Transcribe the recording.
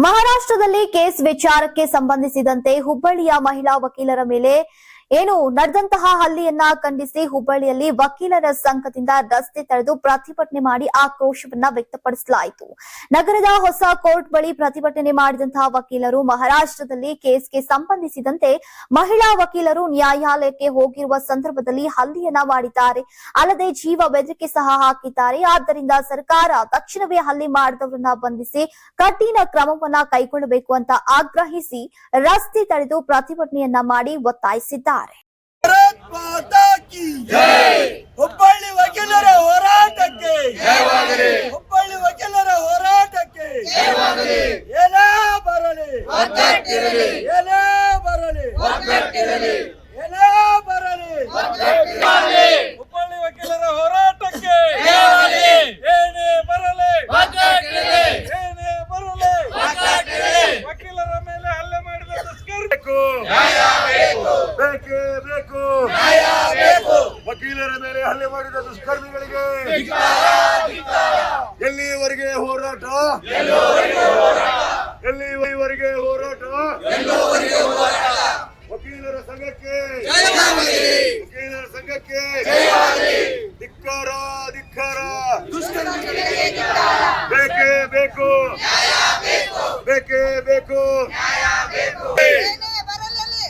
ಮಹಾರಾಷ್ಟ್ರದಲ್ಲಿ ಕೇಸ್ ವಿಚಾರಕ್ಕೆ ಸಂಬಂಧಿಸಿದಂತೆ ಹುಬ್ಬಳ್ಳಿಯ ಮಹಿಳಾ ವಕೀಲರ ಮೇಲೆ ಏನು ನಡೆದಂತಹ ಹಲ್ಲಿಯನ್ನ ಖಂಡಿಸಿ ಹುಬ್ಬಳ್ಳಿಯಲ್ಲಿ ವಕೀಲರ ಸಂಘದಿಂದ ರಸ್ತೆ ತಡೆದು ಪ್ರತಿಭಟನೆ ಮಾಡಿ ಆಕ್ರೋಶವನ್ನ ವ್ಯಕ್ತಪಡಿಸಲಾಯಿತು. ನಗರದ ಹೊಸ ಕೋರ್ಟ್ ಬಳಿ ಪ್ರತಿಭಟನೆ ಮಾಡಿದಂತಹ ವಕೀಲರು ಮಹಾರಾಷ್ಟ್ರದಲ್ಲಿ ಕೇಸ್ಗೆ ಸಂಬಂಧಿಸಿದಂತೆ ಮಹಿಳಾ ವಕೀಲರು ನ್ಯಾಯಾಲಯಕ್ಕೆ ಹೋಗಿರುವ ಸಂದರ್ಭದಲ್ಲಿ ಹಲ್ಲಿಯನ್ನ ಮಾಡಿದ್ದಾರೆ. ಅಲ್ಲದೆ ಜೀವ ಬೆದರಿಕೆ ಸಹ ಹಾಕಿದ್ದಾರೆ. ಆದ್ದರಿಂದ ಸರ್ಕಾರ ತಕ್ಷಣವೇ ಹಲ್ಲಿ ಮಾಡಿದವರನ್ನ ಬಂಧಿಸಿ ಕಠಿಣ ಕ್ರಮವನ್ನ ಕೈಗೊಳ್ಳಬೇಕು ಅಂತ ಆಗ್ರಹಿಸಿ ರಸ್ತೆ ತಡೆದು ಪ್ರತಿಭಟನೆಯನ್ನ ಮಾಡಿ ಒತ್ತಾಯಿಸಿದ್ದಾರೆ. ಕಿ ಹುಬ್ಬಳ್ಳಿ ವಕೀಲರ ಹೋರಾಟಕ್ಕೆ ಹುಬ್ಬಳ್ಳಿ ವಕೀಲರ ಹೋರಾಟಕ್ಕೆ ಏನೇ ಬರಲಿ! ಏನೇ ಬರಲಿ! ಏನೇ ಬರಲಿ! ಹುಬ್ಬಳ್ಳಿ ವಕೀಲರ ಹೋರಾಟಕ್ಕೆ ಏನೇ ಬರಲಿ! ಏನೇ ಬರಲಿ! ವಕೀಲರ ಮೇಲೆ ಹಲ್ಲೆ ಮಾಡಿದ ತಸ್ಕರಬೇಕು ಬೇಕೇ? ಬೇಕು. ವಕೀಲರ ಮೇಲೆ ಹಲ್ಲೆ ಮಾಡಿದ ದುಷ್ಕರ್ಮಿಗಳಿಗೆ ಎಲ್ಲಿಯವರೆಗೆ ಹೋರಾಟ? ಎಲ್ಲಿವರೆಗೆ ಹೋರಾಟ? ವಕೀಲರ ಸಂಘಕ್ಕೆ. ವಕೀಲರ ಸಂಘಕ್ಕೆ. ಧಿಕ್ಕಾರ ಧಿಕ್ಕಾರ. ಬೇಕೇ ಬೇಕು. ಬೇಕೇ. ಬೇಕು ಏನೇ ಬರಲಿ ಒಗ್ಗಟ್ಟಿರಲಿ. ಏನೇ ಬರಲಿ ಒಗ್ಗಟ್ಟಿರಲಿ. ಒಂದೇ